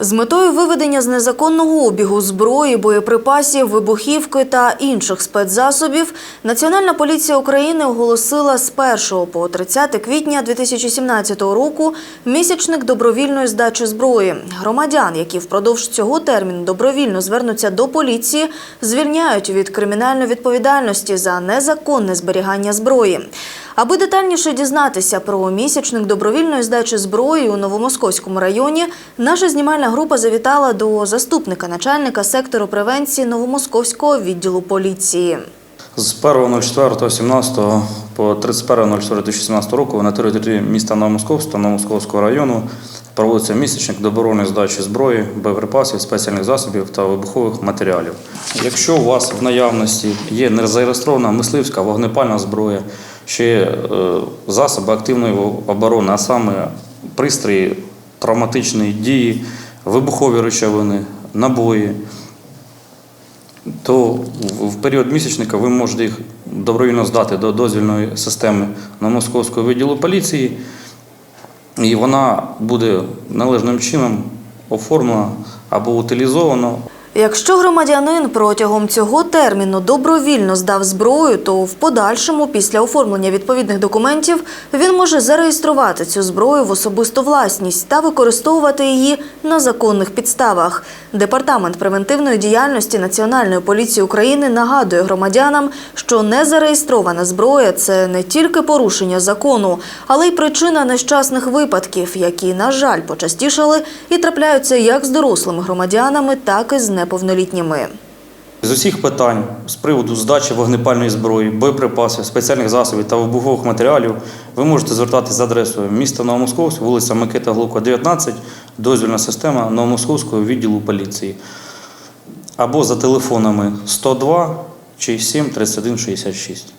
З метою виведення з незаконного обігу зброї, боєприпасів, вибухівки та інших спецзасобів Національна поліція України оголосила з 1 по 30 квітня 2017 року місячник добровільної здачі зброї. Громадян, які впродовж цього терміну добровільно звернуться до поліції, звільняють від кримінальної відповідальності за незаконне зберігання зброї. Аби детальніше дізнатися про місячник добровільної здачі зброї у Новомосковському районі, наша знімальна група завітала до заступника начальника сектору превенції Новомосковського відділу поліції. З 1.04.17 по 31.04.2017 року на території міста Новомосковськ та Новомосковського району проводиться місячник добровольної здачі зброї, боєприпасів, спеціальних засобів та вибухових матеріалів. Якщо у вас в наявності є незареєстрована мисливська вогнепальна зброя, ще е, засоби активної оборони, а саме пристрої травматичної дії, вибухові речовини, набої, то в період місячника ви можете їх добровільно здати до дозвільної системи на московського відділу поліції, і вона буде належним чином оформлена або утилізована Якщо громадянин протягом цього терміну добровільно здав зброю, то в подальшому, після оформлення відповідних документів, він може зареєструвати цю зброю в особисту власність та використовувати її на законних підставах. Департамент превентивної діяльності Національної поліції України нагадує громадянам, що незареєстрована зброя це не тільки порушення закону, але й причина нещасних випадків, які, на жаль, почастішали і трапляються як з дорослими громадянами, так і з неповнолітніми. З усіх питань з приводу здачі вогнепальної зброї, боєприпасів, спеціальних засобів та вибухових матеріалів ви можете звертатися за адресою міста Новомосковськ, вулиця Микита Глука, 19, дозвільна система Новомосковського відділу поліції. Або за телефонами 102 чи 7 31 66.